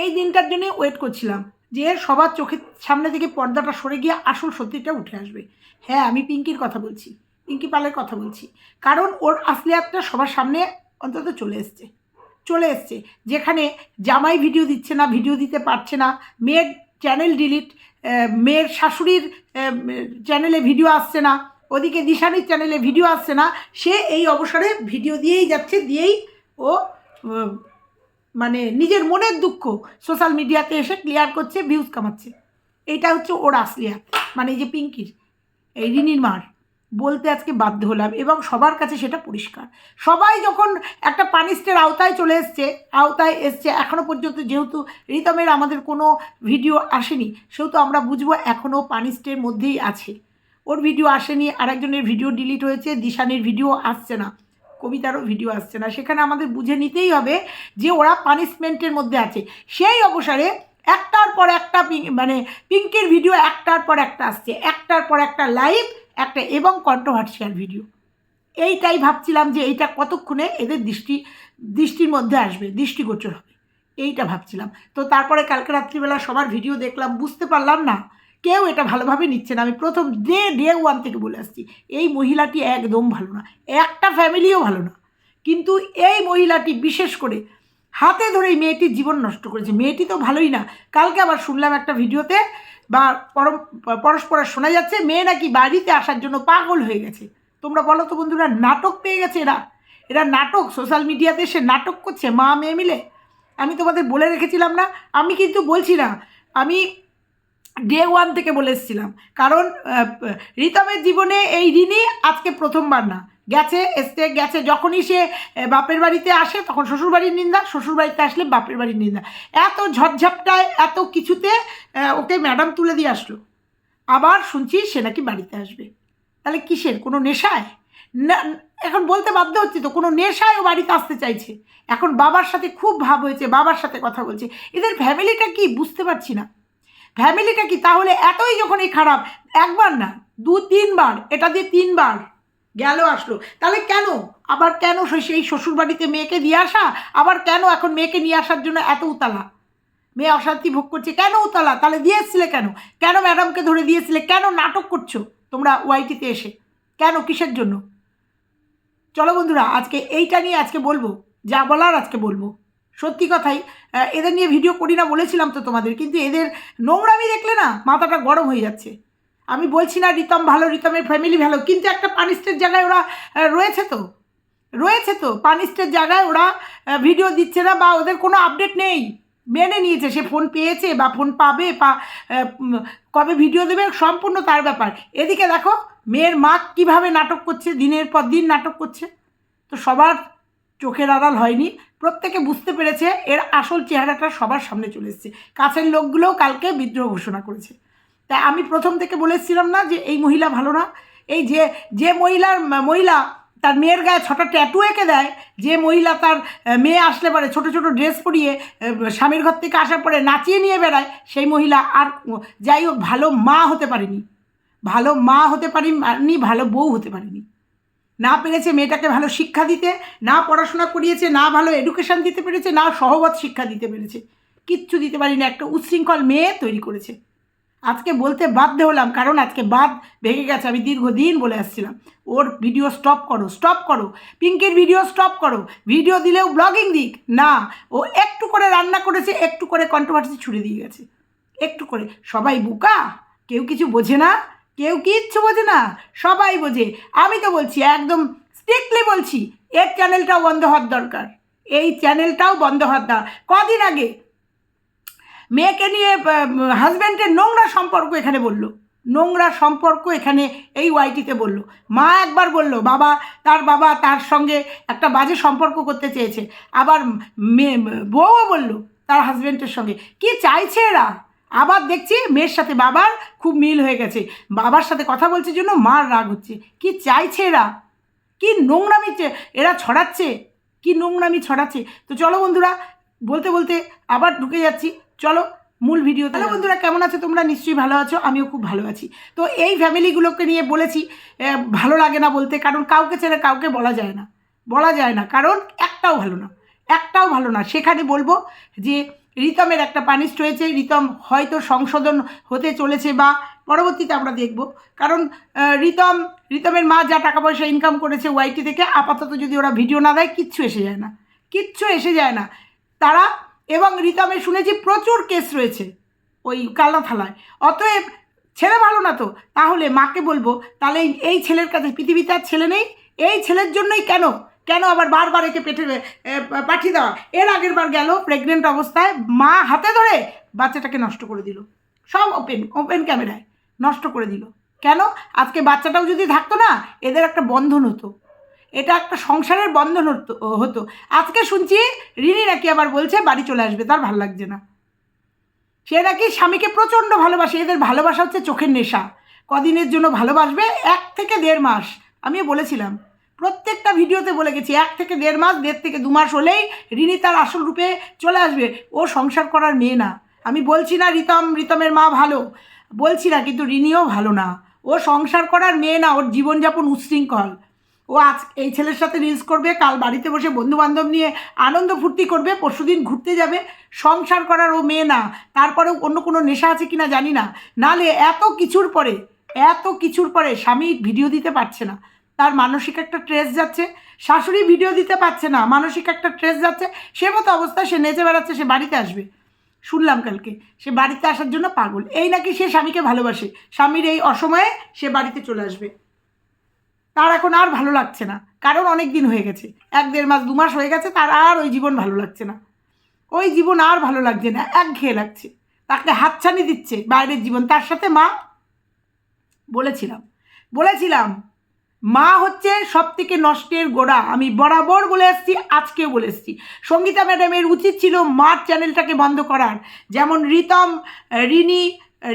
এই দিনটার জন্য ওয়েট করছিলাম যে সবার চোখের সামনে থেকে পর্দাটা সরে গিয়ে আসল সত্যিটা উঠে আসবে। হ্যাঁ আমি পিঙ্কির কথা বলছি, পিঙ্কি পালের কথা বলছি। কারণ ওর আসলে আসলিয়াতটা সবার সামনে অন্তত চলে এসছে চলে এসছে। যেখানে জামাই ভিডিও দিচ্ছে না ভিডিও দিতে পারছে না। মেয়ের চ্যানেল ডিলিট মেয়ের শাশুড়ির চ্যানেলে ভিডিও আসছে না। ওদিকে দিশানির চ্যানেলে ভিডিও আসছে না। সে এই অবসরে ভিডিও দিয়েই যাচ্ছে, দিয়েই ও মানে নিজের মনের দুঃখ সোশ্যাল মিডিয়াতে এসে ক্লিয়ার করছে ভিউজ কামাচ্ছে। এইটা হচ্ছে ওর আসলিয়াত মানে এই যে পিঙ্কির, এই রিনির মার। বলতে আজকে বাধ্য হলাম এবং সবার কাছে সেটা পরিষ্কার। সবাই যখন একটা পানিস্টের আওতায় চলে এসছে, আওতায় এসছে এখনও পর্যন্ত যেহেতু রিতমের আমাদের কোনো ভিডিও আসেনি, সেহেতু আমরা বুঝব এখনও পানিস্টের মধ্যেই আছে। ওর ভিডিও আসেনি, আরেকজনের ভিডিও ডিলিট হয়েছে, দিশানির ভিডিও আসছে না। কবিতারও ভিডিও আসছে না। সেখানে আমাদের বুঝে নিতেই হবে যে ওরা পানিশমেন্টের মধ্যে আছে। সেই অবসরে একটার পর একটা মানে পিঙ্কের ভিডিও একটার পর একটা আসছে। একটার পর একটা লাইভ একটা এবং কন্ট্রোভার্সিয়াল ভিডিও এইটাই ভাবছিলাম যে এইটা কতক্ষণে এদের দৃষ্টি, দৃষ্টির মধ্যে আসবে, দৃষ্টিগোচর হবে। এইটা ভাবছিলাম। তো তারপরে কালকে রাত্রিবেলা সবার ভিডিও দেখলাম, বুঝতে পারলাম না কেউ এটা ভালোভাবে নিচ্ছে না। আমি প্রথম ডে ডে ওয়ান থেকে বলে আসছি, এই মহিলাটি একদম ভালো না, একটা ফ্যামিলিও ভালো না। কিন্তু এই মহিলাটি বিশেষ করে হাতে ধরে এই মেয়েটির জীবন নষ্ট করেছে। মেয়েটি তো ভালোই না। কালকে আবার শুনলাম একটা ভিডিওতে বা পরম, পরস্পর শোনা যাচ্ছে, মেয়ে নাকি বাড়িতে আসার জন্য পাগল হয়ে গেছে। তোমরা বলো তো বন্ধুরা, নাটক পেয়ে গেছে এরা। এরা নাটক সোশ্যাল মিডিয়াতে এসে নাটক করছে, মা মেয়ে মিলে। আমি তোমাদের বলে রেখেছিলাম না, আমি কিন্তু বলছি না। আমি ডে ওয়ান থেকে বলে এসেছিলাম। কারণ রিতমের জীবনে এই ঋণই আজকে প্রথমবার না। গেছে এসতে গেছে, যখনই সে বাপের বাড়িতে আসে, তখন শ্বশুরবাড়ির নিন্দা, শ্বশুরবাড়িতে আসলে বাপের বাড়ির নিন্দা। এত ঝটঝাপটায় এত কিছুতে ওকে ম্যাডাম তুলে দিয়ে আসলো। আবার শুনছি সে নাকি বাড়িতে আসবে। তাহলে কিসের? কোনো নেশায়? না, এখন বলতে বাধ্য হচ্ছে তো, কোনো নেশায় ও বাড়িতে আসতে চাইছে। এখন বাবার সাথে খুব ভাব হয়েছে, বাবার সাথে কথা বলছে। এদের ফ্যামিলিটা কি? বুঝতে পারছি না। ফ্যামিলিটা কি? তাহলে এতই যখন এই খারাপ, একবার না, দু, তিনবার, এটা দিয়ে তিনবার গেল আসলো। তাহলে কেন? আবার কেন সেই শ্বশুরবাড়িতে মেয়েকে দিয়ে আসা? আবার কেন এখন মেয়েকে নিয়ে আসার জন্য এত উতালা? মেয়ে অশান্তি ভোগ করছে, কেন উতালা? তাহলে দিয়ে এসছিলে কেন? কেন ম্যাডামকে ধরে দিয়েছিলে? কেন নাটক করছ তোমরা ওয়াইটিতে এসে? কেন? কিসের জন্য? চলো বন্ধুরা, আজকে এইটা নিয়ে আজকে বলব। যা বলার আজকে বলব। সত্যি কথাই এদের নিয়ে ভিডিও করি না বলেছিলাম তো তোমাদের, কিন্তু এদের নোংরামি দেখলে না মাথাটা গরম হয়ে যাচ্ছে। আমি বলছি না রিতম ভালো, রিতমের ফ্যামিলি ভালো, কিন্তু একটা পানিস্টের জায়গায় ওরা রয়েছে তো। রয়েছে তো পানিস্টের জায়গায় ওরা ভিডিও দিচ্ছে না বা ওদের কোনো আপডেট নেই। মেনে নিয়েছে, সে ফোন পেয়েছে বা ফোন পাবে বা কবে ভিডিও দেবে, সম্পূর্ণ তার ব্যাপার। এদিকে দেখো, মেয়ের মা কীভাবে নাটক করছে, দিনের পর দিন নাটক করছে। তো সবার চোখের আড়াল হয়নি। প্রত্যেকে বুঝতে পেরেছে এর আসল চেহারাটা সবার সামনে চলে এসেছে। কাছের লোকগুলোও কালকে বিদ্রোহ ঘোষণা করেছে। তাই আমি প্রথম থেকে বলেছিলাম না যে এই মহিলা ভালো না। এই যে যে মহিলার, মহিলা তার মেয়ের গায়ে ছটা ট্যাটু এঁকে দেয়, যে মহিলা তার মেয়ে আসলে পারে ছোট ছোট ড্রেস পরিয়ে স্বামীর ঘর থেকে আসার পরে নাচিয়ে নিয়ে বেড়ায়, সেই মহিলা আর যাই হোক ভালো মা হতে পারেনি। ভালো মা হতে পারিনি, ভালো বউ হতে পারেনি। না পেরেছে মেয়েটাকে ভালো শিক্ষা দিতে, না পড়াশোনা করিয়েছে, না ভালো এডুকেশন দিতে পেরেছে, না সহবত শিক্ষা দিতে পেরেছে। কিচ্ছু দিতে পারিনি, একটা উচ্ছৃঙ্খল মেয়ে তৈরি করেছে। আজকে বলতে বাধ্য হলাম, কারণ আজকে বাদ ভেঙে গেছে, আমি দীর্ঘদিন বলে আসছিলাম। ওর ভিডিও স্টপ করো স্টপ করো। পিঙ্কের ভিডিও স্টপ করো। ভিডিও দিলেও ব্লগিং দিক। না, ও একটু করে রান্না করেছে, একটু করে কন্ট্রোভার্সি ছুড়ে দিয়ে গেছে। একটু করে। সবাই বুকা? কেউ কিছু বোঝে না? কেউ কিচ্ছু বোঝে না, সবাই বোঝে। আমি তো বলছি, একদম স্ট্রিক্টলি বলছি এর চ্যানেলটাও বন্ধ হওয়ার দরকার। এই চ্যানেলটাও বন্ধ হওয়ার দরকার। কদিন আগে মেয়েকে নিয়ে হাজব্যান্ডের নোংরা সম্পর্ক এখানে বলল। নোংরা সম্পর্ক এখানে এই ওয়াইটিতে বলল। মা একবার বলল, বাবা, তার বাবা তার সঙ্গে একটা বাজে সম্পর্ক করতে চেয়েছে। আবার মেয়ে বউও বলল, তার হাজব্যান্ডের সঙ্গে। কি চাইছে এরা? আবার দেখছি মেয়ের সাথে বাবার খুব মিল হয়ে গেছে। বাবার সাথে কথা বলছে জন্য মার রাগ হচ্ছে। কি চাইছে এরা? কি নোংরামি এরা ছড়াচ্ছে? কি নোংরামি ছড়াচ্ছে? তো চলো বন্ধুরা বলতে বলতে আবার ঢুকে যাচ্ছি। চলো মূল ভিডিও তাহলে বন্ধুরা কেমন আছো তোমরা? নিশ্চয়ই ভালো আছো আমিও খুব ভালো আছি। তো এই ফ্যামিলিগুলোকে নিয়ে বলেছি ভালো লাগে না বলতে কারণ কাউকে ছেড়ে কাউকে বলা যায় না। বলা যায় না কারণ একটাও ভালো না। একটাও ভালো না। সেখানে বলব যে রিতমের একটা পানিশ হয়েছে রিতম হয়তো সংশোধন হতে চলেছে বা পরবর্তীতে আমরা দেখব। কারণ রিতম রিতমের মা যা টাকা পয়সা ইনকাম করেছে ওয়াইটি থেকে, আপাতত যদি ওরা ভিডিও না দেয়, কিচ্ছু এসে যায় না। কিচ্ছু এসে যায় না। তারা এবং রিতমের শুনেছি প্রচুর কেস রয়েছে ওই কালনা থালায় অতএব ছেলে ভালো না তো? তাহলে মাকে বলব, তাহলে এই ছেলের কাছে, পৃথিবীতে আর ছেলে নেই। এই ছেলের জন্যই কেন কেন আবার বারবার একে পেটে পাঠিয়ে দেওয়া? এর আগের বার গেল প্রেগনেন্ট অবস্থায়, মা হাতে ধরে বাচ্চাটাকে নষ্ট করে দিল। সব ওপেন ওপেন ক্যামেরায় নষ্ট করে দিল। কেন? আজকে বাচ্চাটাও যদি থাকতো না, এদের একটা বন্ধন হতো। এটা একটা সংসারের বন্ধন হতো। আজকে শুনছি রিনি নাকি আবার বলছে, বাড়ি চলে আসবে, তার ভালো লাগছে না। সে নাকি স্বামীকে প্রচণ্ড ভালোবাসে, এদের ভালোবাসা হচ্ছে চোখের নেশা। কদিনের জন্য ভালোবাসবে, এক থেকে দেড় মাস। আমিও বলেছিলাম প্রত্যেকটা ভিডিওতে বলে গেছি, এক থেকে দেড় মাস, দেড় থেকে দু মাস হলেই রিনি তার আসল রূপে চলে আসবে। ও সংসার করার মেয়ে না। আমি বলছি না রিতম, রিতমের মা ভালো। বলছি না, কিন্তু রিনিও ভালো না। ও সংসার করার মেয়ে না, ওর জীবনযাপন উচ্ছৃঙ্খল ও আজ এই ছেলের সাথে রিলস করবে, কাল বাড়িতে বসে বন্ধু বান্ধব নিয়ে আনন্দ ফুর্তি করবে, পরশুদিন ঘুরতে যাবে। সংসার করার ও মেয়ে না। তারপরেও অন্য কোনো নেশা আছে কিনা জানি না। নালে এত কিছুর পরে, এত কিছুর পরে স্বামী ভিডিও দিতে পারছে না। তার মানসিক একটা ট্রেস যাচ্ছে। শাশুড়ি ভিডিও দিতে পারছে না, মানসিক একটা ট্রেস যাচ্ছে। সে মতো অবস্থায় সে নেচে বেড়াচ্ছে, সে বাড়িতে আসবে। শুনলাম কালকে, সে বাড়িতে আসার জন্য পাগল। এই নাকি সে স্বামীকে ভালোবাসে। স্বামীর এই অসময়ে সে বাড়িতে চলে আসবে। তার এখন আর ভালো লাগছে না। কারণ অনেক দিন হয়ে গেছে। এক দেড় মাস, দু মাস হয়ে গেছে, তার আর ওই জীবন ভালো লাগছে না। ওই জীবন আর ভালো লাগছে না একঘেয়ে লাগছে। তাকে হাতছানি দিচ্ছে বাইরের জীবন। তার সাথে মা, বলেছিলাম বলেছিলাম মা হচ্ছে সব থেকে নষ্টের গোড়া। আমি বরাবর বলে এসেছি, আজকেও বলে এসেছি। সঙ্গীতা ম্যাডামের উচিত ছিল মার চ্যানেলটাকে বন্ধ করার। যেমন রিতম, রিনি,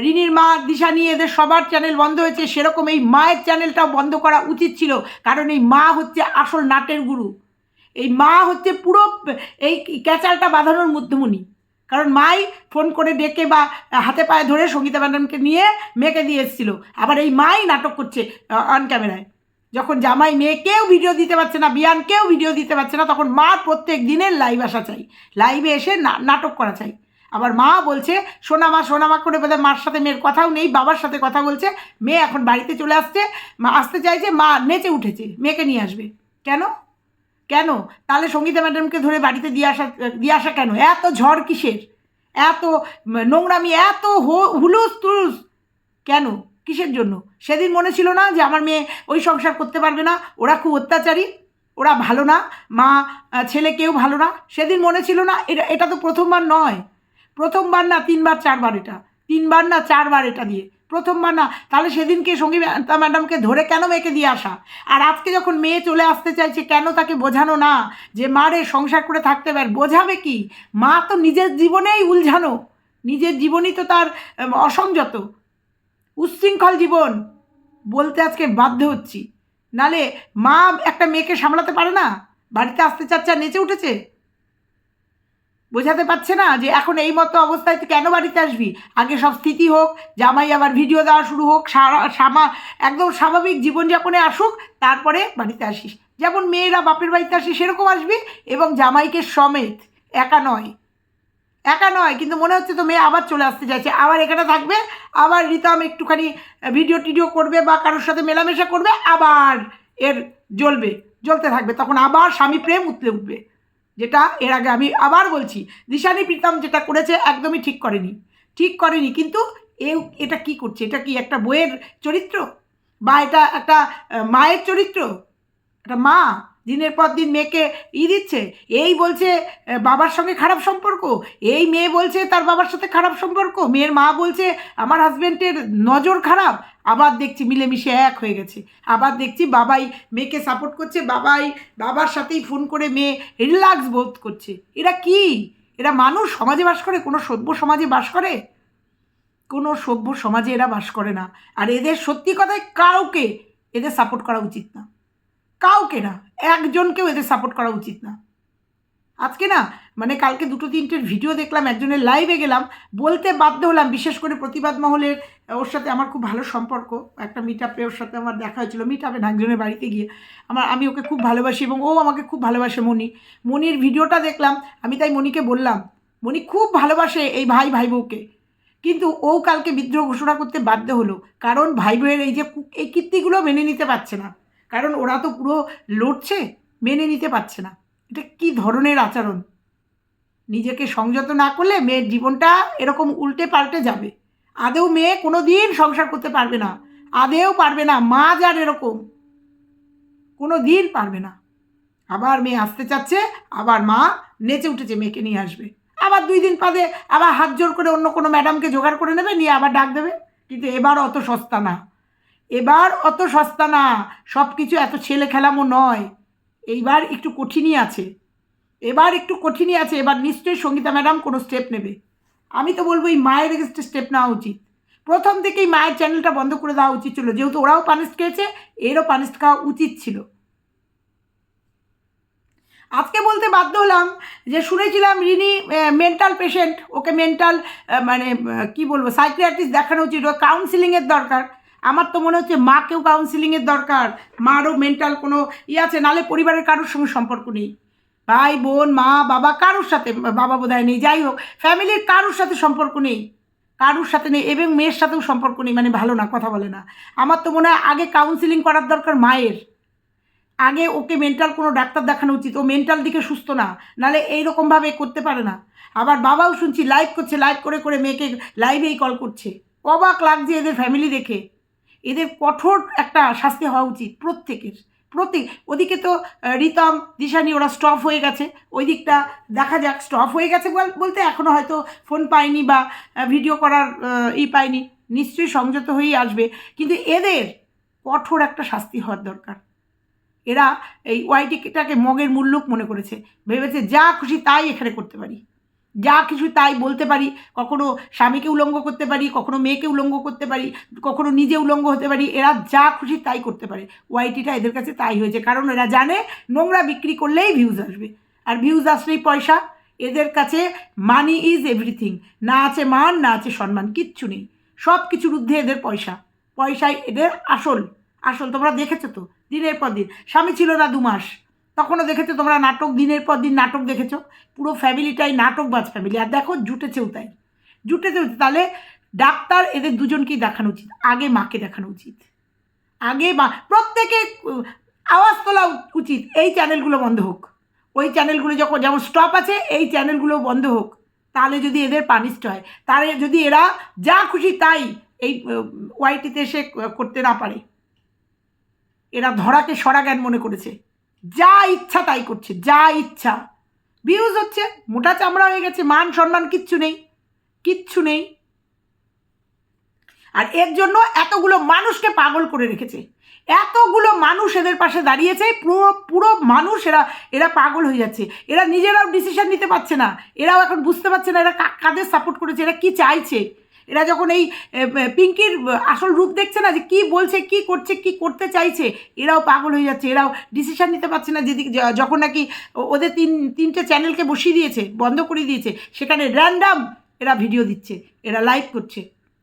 রিনির মা দিশানি এদের সবার চ্যানেল বন্ধ হয়েছে, সেরকম এই মায়ের চ্যানেলটাও বন্ধ করা উচিত ছিল। কারণ এই মা হচ্ছে আসল নাটের গুরু। এই মা হচ্ছে পুরো, এই ক্যাচালটা বাঁধানোর মধ্যমণি। কারণ মাই ফোন করে ডেকে বা হাতে পায়ে ধরে সঙ্গীতা ম্যাডামকে নিয়ে মেয়েকে দিয়ে এসেছিল। আবার এই মাই নাটক করছে অন ক্যামেরায় যখন জামাই মেয়ে কেউ ভিডিও দিতে পারছে না, বিয়ান কেউ ভিডিও দিতে পারছে না, তখন মা প্রত্যেক দিনের লাইভ আসা চাই। লাইভে এসে নাটক করা চাই। আবার মা বলছে সোনামা সোনামা করে বোধহয় মার সাথে মেয়ের কথাও নেই, বাবার সাথে কথা বলছে। মেয়ে এখন বাড়িতে চলে আসছে। মা আসতে চাইছে, মা নেচে উঠেছে, মেয়েকে নিয়ে আসবে। কেন? কেন? তাহলে সঙ্গীতা ম্যাডামকে ধরে বাড়িতে দিয়ে আসা দিয়ে আসা কেন? এত ঝড় কিসের? এত নোংরামি, এত হুলুস তুলুস কেন? কিসের জন্য? সেদিন মনে ছিল না যে আমার মেয়ে ওই সংসার করতে পারবে না। ওরা খুব অত্যাচারী, ওরা ভালো না, মা ছেলে কেউ ভালো না। সেদিন মনে ছিল না, এটা এটা তো প্রথমবার নয়। প্রথমবার না, তিনবার, চারবার এটা। তিনবার না, চারবার এটা দিয়ে। প্রথমবার না, তাহলে সেদিনকে সঙ্গীতা ম্যাডামকে ধরে কেন মেয়েকে দিয়ে আসা? আর আজকে যখন মেয়ে চলে আসতে চাইছে, কেন তাকে বোঝানো না? যে, মা রে, সংসার করে থাকতে পারে বোঝাবে কি? মা তো নিজের জীবনেই উলঝানো। নিজের জীবনই তো তার অসংযত। উচ্ছৃঙ্খল জীবন বলতে আজকে বাধ্য হচ্ছি। নালে মা একটা মেয়েকে সামলাতে পারে না? বাড়িতে আসতে চাচ্ছে নেচে উঠেছে? বোঝাতে পারছে না যে এখন এই মতো অবস্থায় তুই কেন বাড়িতে আসবি? আগে সব স্থিতি হোক, জামাই আবার ভিডিও দেওয়া শুরু হোক সামা, একদম স্বাভাবিক জীবনযাপনে আসুক, তারপরে বাড়িতে আসিস। যেমন মেয়েরা বাপের বাড়িতে আসে সেরকম আসবি এবং জামাইকে সমেত, একা নয়। একা নয়, কিন্তু মনে হচ্ছে তো মেয়ে আবার চলে আসতে চাইছে আবার এখানে থাকবে, আবার রিতম একটুখানি ভিডিও টিডিও করবে বা কারোর সাথে মেলামেশা করবে, আবার এর জ্বলবে, জ্বলতে থাকবে। তখন আবার স্বামী প্রেম উতলে উঠবে, যেটা এর আগে আমি আবার বলছি। দিশানি প্রীতম যেটা করেছে একদমই ঠিক করেনি ঠিক করেনি, কিন্তু এ এটা কি করছে? এটা কি একটা বইয়ের চরিত্র? বা এটা একটা মায়ের চরিত্র? একটা মা? দিনের পর দিন মেয়েকে ই দিচ্ছে। এই বলছে বাবার সঙ্গে খারাপ সম্পর্ক। এই মেয়ে বলছে, তার বাবার সাথে খারাপ সম্পর্ক। মেয়ের মা বলছে, আমার হাজব্যান্ডের নজর খারাপ। আবার দেখছি মিলেমিশে এক হয়ে গেছে। আবার দেখছি বাবাই মেয়েকে সাপোর্ট করছে। বাবাই, বাবার সাথেই ফোন করে মেয়ে রিল্যাক্স বোধ করছে। এরা কি? এরা মানুষ? সমাজে বাস করে? কোনো সভ্য সমাজে বাস করে? কোনো সভ্য সমাজে এরা বাস করে না। আর এদের সত্যি কথায় কাউকে এদের সাপোর্ট করা উচিত না। কাউকে না, একজনকেও এদের সাপোর্ট করা উচিত না। আজকে না মানে কালকে দুটো তিনটের ভিডিও দেখলাম, একজনের লাইভে গেলাম, বলতে বাধ্য হলাম, বিশেষ করে প্রতিবাদ মহলের, ওর সাথে আমার খুব ভালো সম্পর্ক। একটা মিট আপে ওর সাথে আমার দেখা হয়েছিল মিট আপে একজনের বাড়িতে গিয়ে। আমার, আমি ওকে খুব ভালোবাসি এবং ও আমাকে খুব ভালোবাসে মনি মনির ভিডিওটা দেখলাম, আমি তাই মনিকে বললাম মনি খুব ভালোবাসে এই ভাই ভাই বউকে কিন্তু ও কালকে বিদ্রোহ ঘোষণা করতে বাধ্য হলো, কারণ ভাই বউয়ের এই যে এই কীর্তিগুলো মেনে নিতে পারছে না। কারণ ওরা তো পুরো লড়ছে, মেনে নিতে পারছে না। এটা কি ধরনের আচরণ? নিজেকে সংযত না করলে মেয়ের জীবনটা এরকম উল্টে পাল্টে যাবে। আদেও মেয়ে কোনো দিন সংসার করতে পারবে না। আদেও পারবে না মা যার এরকম। কোনো দিন পারবে না। আবার মেয়ে আসতে চাচ্ছে, আবার মা নেচে উঠেছে মেয়েকে নিয়ে আসবে। আবার দুই দিন বাদে আবার হাত জোর করে অন্য কোনো ম্যাডামকে জোগাড় করে নেবে, নিয়ে আবার ডাক দেবে। কিন্তু এবার অত সস্তা না। এবার অত সস্তা না সব কিছু এত ছেলে খেলামো নয়। এইবার একটু কঠিনই আছে। এবার একটু কঠিনই আছে, এবার নিশ্চয়ই সঙ্গীতা ম্যাডাম কোনো স্টেপ নেবে। আমি তো বলব এই মায়ের এগেস্টে স্টেপ নেওয়া উচিত। প্রথম থেকেই মায়ের চ্যানেলটা বন্ধ করে দেওয়া উচিত ছিল, যেহেতু ওরাও পানিশ খেয়েছে, এরও পানিশ খাওয়া উচিত ছিল। আজকে বলতে বাধ্য হলাম যে শুনেছিলাম রিনি মেন্টাল পেশেন্ট ওকে মেন্টাল মানে কি বলব সাইকিয়াট্রিস্ট দেখানো উচিত ও কাউন্সিলিংয়ের দরকার। আমার তো মনে হচ্ছে মাকেও কাউন্সিলিংয়ের দরকার। মারও মেন্টাল কোনো ইয়ে আছে, নালে পরিবারের কারোর সঙ্গে সম্পর্ক নেই। ভাই, বোন, মা, বাবা, কারোর সাথে বাবা বোধহয় নেই। যাই হোক ফ্যামিলির কারোর সাথে সম্পর্ক নেই। কারোর সাথে নেই এবং মেয়ের সাথেও সম্পর্ক নেই মানে ভালো না, কথা বলে না। আমার তো মনে হয় আগে কাউন্সিলিং করার দরকার মায়ের। আগে ওকে মেন্টাল কোনো ডাক্তার দেখানো উচিত। ও মেন্টাল দিকে সুস্থ না, নালে এইরকমভাবে করতে পারে না। আবার বাবাও শুনছি লাইভ করছে লাইভ করে করে মেয়েকে লাইভেই কল করছে। অবাক লাগছে এদের ফ্যামিলি দেখে। এদের কঠোর একটা শাস্তি হওয়া উচিত প্রত্যেকের। প্রত্যেক, ওদিকে তো রিতম, দিশানি, ওরা স্টপ হয়ে গেছে। ওই দিকটা দেখা যাক স্টপ হয়ে গেছে বল- বলতে এখনও হয়তো ফোন পায়নি বা ভিডিও করার ই পায়নি। নিশ্চয়ই সংযত হয়েই আসবে। কিন্তু এদের কঠোর একটা শাস্তি হওয়ার দরকার। এরা এই ওয়াইটিটাকে মগের মূল্যক মনে করেছে। ভেবেছে যা খুশি তাই এখানে করতে পারি। যা কিছু তাই বলতে পারি। কখনো স্বামীকে উলঙ্গ করতে পারি, কখনো মেয়েকে উলঙ্গ করতে পারি, কখনো নিজে উলঙ্গ হতে পারি। এরা যা খুশি তাই করতে পারে। ওয়াইটিটা এদের কাছে তাই হয়েছে। কারণ এরা জানে নোংরা বিক্রি করলেই ভিউজ আসবে। আর ভিউজ আসলেই পয়সা। এদের কাছে মানি ইজ এভরিথিং না আছে মান, না আছে সম্মান, কিচ্ছু নেই। সব কিছুর ঊর্ধ্বে এদের পয়সা। পয়সাই এদের আসল। আসল তোমরা দেখেছ তো? দিনের পর দিন। স্বামী ছিল না দু মাস। তখনও দেখেছ তোমরা নাটক, দিনের পর দিন নাটক দেখেছ? পুরো ফ্যামিলিটাই নাটক নাটকবাজ ফ্যামিলি। আর দেখো, জুটেছেও তাই। জুটেছেও তাহলে ডাক্তার এদের দুজনকেই দেখানো উচিত। আগে মাকে দেখানো উচিত। আগে মা, প্রত্যেকে, আওয়াজ তোলা উচিত। এই চ্যানেলগুলো বন্ধ হোক। ওই চ্যানেলগুলো যখন যেমন স্টপ আছে, এই চ্যানেলগুলো বন্ধ হোক। তাহলে যদি এদের পানিশড হয়, তাহলে যদি এরা যা খুশি তাই এই ওয়াইটিতে এসে করতে না পারে। এরা ধরাকে সরা জ্ঞান মনে করেছে। যা ইচ্ছা তাই করছে, যা ইচ্ছা। ভিউজ হচ্ছে মোটা চামড়া হয়ে গেছে, মান সম্মান কিচ্ছু নেই কিচ্ছু নেই। আর এর জন্য এতগুলো মানুষকে পাগল করে রেখেছে। এতগুলো মানুষ এদের পাশে দাঁড়িয়েছে, পুরো পুরো মানুষ এরা এরা পাগল হয়ে যাচ্ছে। এরা নিজেরাও ডিসিশন নিতে পারছে না। এরাও এখন বুঝতে পারছে না, এরা কাদের সাপোর্ট করেছে, এরা কি চাইছে? এরা যখন এই পিঙ্কির আসল রূপ দেখছে না যে কি বলছে, কি করছে, কি করতে চাইছে, এরাও পাগল হয়ে যাচ্ছে, এরাও ডিসিশন নিতে পারছে না যেদিকে যখন নাকি ওদের তিন, তিনটে চ্যানেলকে বসিয়ে দিয়েছে, বন্ধ করে দিয়েছে, সেখানে র্যান্ডাম এরা ভিডিও দিচ্ছে, এরা লাইভ করছে,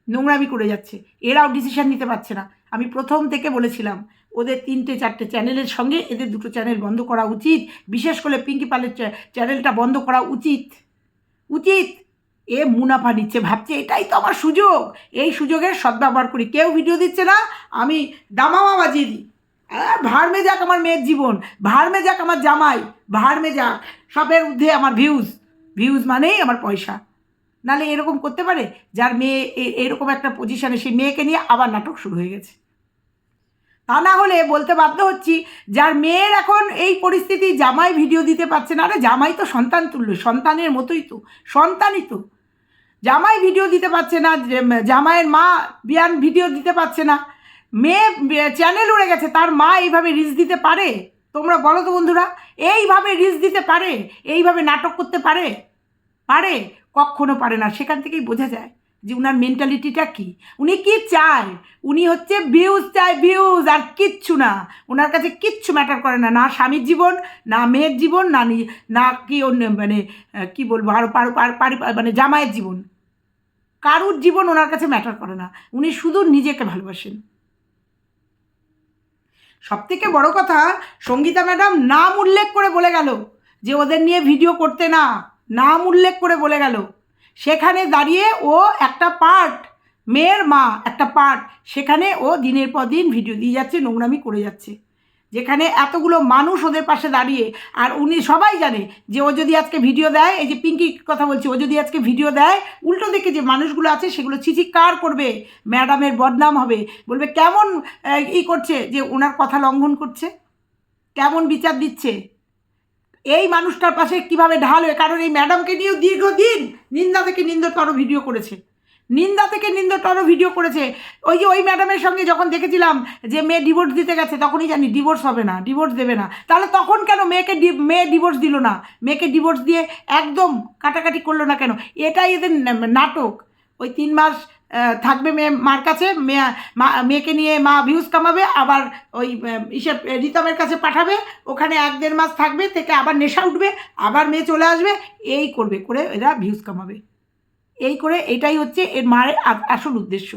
নোংরামি করে যাচ্ছে, এরাও ডিসিশন নিতে পারছে না। আমি প্রথম থেকে বলেছিলাম, ওদের তিনটে, চারটে চ্যানেলের সঙ্গে এদের দুটো চ্যানেল বন্ধ করা উচিত, বিশেষ করে পিঙ্কি পালের চ্যানেলটা বন্ধ করা উচিত উচিত। এ মুনাফা নিচ্ছে। ভাবছে এটাই তো আমার সুযোগ। এই সুযোগের সদ্ব্যবহার করি। কেউ ভিডিও দিচ্ছে না, আমি দামামা বাজিয়ে দিই। আর ভাড়মে যাক আমার মেয়ের জীবন ভাড়মে যাক আমার জামাই ভাড়মে যাক। সবের ঊর্ধ্বে আমার ভিউজ ভিউজ মানেই আমার পয়সা। নালে এরকম করতে পারে? যার মেয়ে এরকম একটা পজিশনে সেই মেয়েকে নিয়ে আবার নাটক শুরু হয়ে গেছে। তা না হলে বলতে বাধ্য হচ্ছি, যার মেয়ের এখন এই পরিস্থিতি, জামাই ভিডিও দিতে পারছে না। আরে জামাই তো সন্তান তুল্য সন্তানের মতোই তো, সন্তানই তো। জামাই ভিডিও দিতে পারছে না জামাইয়ের মা বিয়ান ভিডিও দিতে পারছে না। মেয়ে চ্যানেল উড়ে গেছে, তার মা এইভাবে রিস্ক দিতে পারে? তোমরা বলো তো বন্ধুরা, এইভাবে রিস্ক দিতে পারে? এইভাবে নাটক করতে পারে? পারে? কখনো পারে না, সেখান থেকেই বোঝা যায়। যে উনার মেন্টালিটিটা কি? উনি কি চায়? উনি হচ্ছে ভিউজ চায় ভিউজ আর কিচ্ছু না। ওনার কাছে কিচ্ছু ম্যাটার করে না। না স্বামীর জীবন, না মেয়ের জীবন, না নি- কি অন্য মানে কি বলব আরও পারি- মানে জামাইয়ের জীবন। কারুর জীবন ওনার কাছে ম্যাটার করে না। উনি শুধু নিজেকে ভালোবাসেন। সব থেকে বড় কথা, সঙ্গীতা ম্যাডাম নাম উল্লেখ করে বলে গেল যে ওদের নিয়ে ভিডিও করতে না। নাম উল্লেখ করে বলে গেল। সেখানে দাঁড়িয়ে ও একটা পার্ট, মেয়ের মা একটা পার্ট, সেখানে ও দিনের পর দিন ভিডিও দিয়ে যাচ্ছে, নোংরামি করে যাচ্ছে। যেখানে এতগুলো মানুষ ওদের পাশে দাঁড়িয়ে, আর উনি সবাই জানে যে ও যদি আজকে ভিডিও দেয়, এই যে পিঙ্কির কথা বলছি, ও যদি আজকে ভিডিও দেয়, উল্টো দিকে যে মানুষগুলো আছে সেগুলো চিচিকার করবে? ম্যাডামের বদনাম হবে। বলবে, কেমন ই করছে যে ওনার কথা লঙ্ঘন করছে? কেমন বিচার দিচ্ছে? এই মানুষটার পাশে কীভাবে ঢাল হয়ে কারণ এই ম্যাডামকে নিয়েও দীর্ঘদিন নিন্দা থেকে নিন্দতর ভিডিও করেছে। নিন্দা থেকে নিন্দতর ভিডিও করেছে। ওই যে ওই ম্যাডামের সঙ্গে যখন দেখেছিলাম যে মেয়ে ডিভোর্স দিতে গেছে, তখনই জানি ডিভোর্স হবে না ডিভোর্স দেবে না। তাহলে তখন কেন মেয়েকে মেয়ে ডিভোর্স দিল না? মেয়েকে ডিভোর্স দিয়ে একদম কাটাকাটি করল না কেন? এটাই এদের নাটক। ওই তিন মাস থাকবে মেয়ে, মার কাছে, মেয়ে মেয়েকে নিয়ে মা ভিউজ কামাবে, আবার ওই ইসে, রিতমের কাছে পাঠাবে, ওখানে এক দেড় মাস থাকবে, থেকে আবার নেশা উঠবে, আবার মেয়ে চলে আসবে, এই করবে করে এরা ভিউজ কামাবে। এই করে এটাই হচ্ছে এর মায়ের আসল উদ্দেশ্য।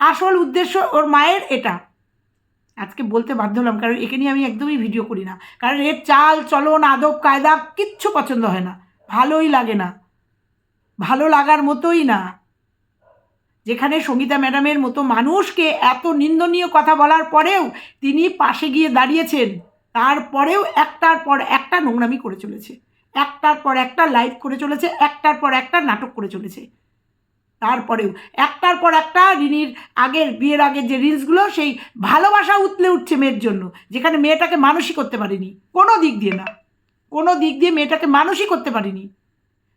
আসল উদ্দেশ্য ওর মায়ের এটা। আজকে বলতে বাধ্য হলাম, কারণ একে নিয়ে আমি একদমই ভিডিও করি না। কারণ এর চাল, চলন, আদব, কায়দা কিচ্ছু পছন্দ হয় না। ভালোই লাগে না। ভালো লাগার মতোই না। যেখানে সঙ্গীতা ম্যাডামের মতো মানুষকে এত নিন্দনীয় কথা বলার পরেও তিনি পাশে গিয়ে দাঁড়িয়েছেন। তারপরেও একটার পর একটা নোংরামি করে চলেছে। একটার পর একটা লাইভ করে চলেছে, একটার পর একটা নাটক করে চলেছে। তারপরেও একটার পর একটা রিনির আগের, বিয়ের আগের যে রিলসগুলো, সেই ভালোবাসা উতলে উঠছে মেয়ের জন্য, যেখানে মেয়েটাকে মানুষই করতে পারেনি। কোনো দিক দিয়ে না। কোনো দিক দিয়ে মেয়েটাকে মানুষই করতে পারেনি।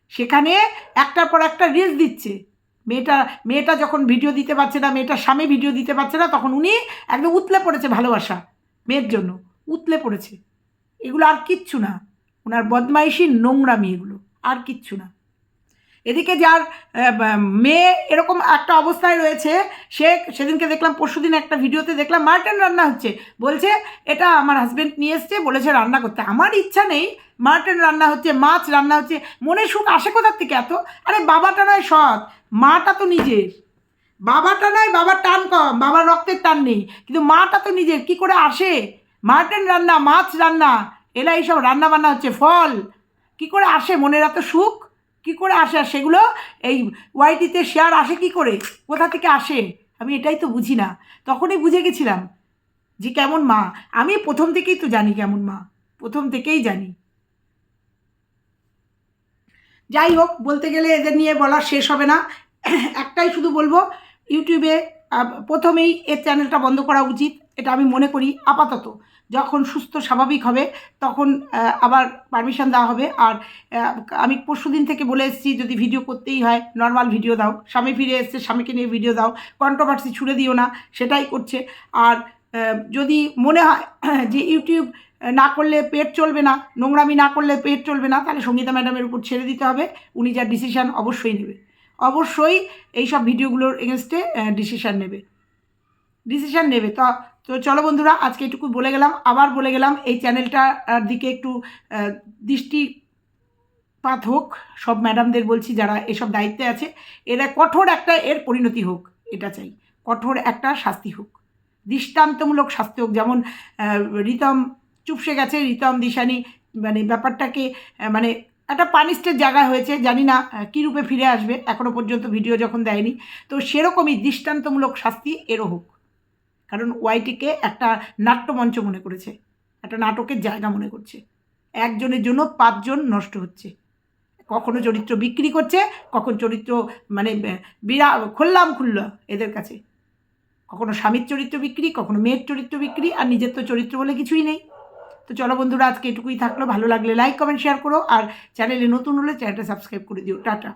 সেখানে একটার পর একটা রিলস দিচ্ছে। মেয়েটা মেয়েটা যখন ভিডিও দিতে পারছে না, মেয়েটার স্বামী ভিডিও দিতে পারছে না, তখন উনি একদম উতলে পড়েছে ভালোবাসা মেয়ের জন্য। উতলে পড়েছে। এগুলো আর কিচ্ছু না। ওনার বদমাইশি নোংরামি এগুলো। আর কিচ্ছু না। এদিকে যার মেয়ে এরকম একটা অবস্থায় রয়েছে, সে সেদিনকে দেখলাম, পরশুদিন একটা ভিডিওতে দেখলাম, মাটন রান্না হচ্ছে। বলছে, এটা আমার হাজব্যান্ড নিয়ে এসছে, বলেছে রান্না করতে। আমার ইচ্ছা নেই মাটন রান্না হচ্ছে, মাছ রান্না হচ্ছে। মনে সুখ আসে কোথার থেকে এত? আরে বাবাটা নয় সৎ, মাটা তো নিজের। বাবাটা নয়, বাবার টান কম, বাবার রক্তের টান নেই। কিন্তু মাটা তো নিজের, কি করে আসে? মাটন রান্না, মাছ রান্না এরা এইসব রান্না বান্না হচ্ছে, ফল। কি করে আসে মনের এত সুখ? কি করে আসে আর সেগুলো? এই ওয়াইটিতে শেয়ার আসে কি করে? কোথা থেকে আসে? আমি এটাই তো বুঝি না। তখনই বুঝে গেছিলাম যে কেমন মা। আমি প্রথম থেকেই তো জানি কেমন মা। প্রথম থেকেই জানি। যাই হোক, বলতে গেলে এদের নিয়ে বলা শেষ হবে না। একটাই শুধু বলব ইউটিউবে প্রথমেই এর চ্যানেলটা বন্ধ করা উচিত, এটা আমি মনে করি আপাতত। যখন সুস্থ, স্বাভাবিক হবে, তখন আবার পারমিশন দেওয়া হবে। আর আমি পরশু দিন থেকে বলে এসেছি, যদি ভিডিও করতেই হয় নর্মাল ভিডিও দাও। স্বামী ফিরে এসছে, স্বামীকে নিয়ে ভিডিও দাও। কন্ট্রোভার্সি ছুড়ে দিও না, সেটাই করছে। আর যদি মনে হয় যে ইউটিউব না করলে পেট চলবে না নোংরামি না করলে পেট চলবে না তাহলে সঙ্গীতা ম্যাডামের উপর ছেড়ে দিতে হবে উনি যা ডিসিশান অবশ্যই নেবে। অবশ্যই এই সব ভিডিওগুলোর এগেনস্টে ডিসিশান নেবে। ডিসিশান নেবে। তো তো চলো বন্ধুরা আজকে এটুকু বলে গেলাম আবার বলে গেলাম এই চ্যানেলটার দিকে একটু আহ, দৃষ্টিপাত হোক সব ম্যাডামদের বলছি যারা এসব দায়িত্বে আছে এরা কঠোর একটা এর পরিণতি হোক এটা চাই। কঠোর একটা শাস্তি হোক। দৃষ্টান্তমূলক শাস্তি হোক যেমন রিতম চুপসে গেছে রিতম, দিশানি মানে ব্যাপারটাকে মানে একটা পানিস্টের জায়গা হয়েছে, জানি না কী রূপে ফিরে আসবে এখনও পর্যন্ত ভিডিও যখন দেয়নি। তো সেরকমই দৃষ্টান্তমূলক শাস্তি এরও হোক। কারণ ওয়াইটিকে একটা নাট্যমঞ্চ মনে করেছে, একটা নাটকের জায়গা মনে করছে। একজনের জন্য পাঁচজন নষ্ট হচ্ছে। কখনো চরিত্র বিক্রি করছে, কখন চরিত্র মানে বিরা খুললাম খুললা এদের কাছে। কখনো স্বামীর চরিত্র বিক্রি, কখনো মেয়ের চরিত্র বিক্রি, আর নিজের তো চরিত্র বলে কিছুই নেই। তো চলো বন্ধুরা, আজকে এটুকুই থাকল। ভালো লাগলে লাইক কমেন্ট শেয়ার করো। আর চ্যানেলে নতুন হলে চ্যানেলটা সাবস্ক্রাইব করে দিও। টাটা।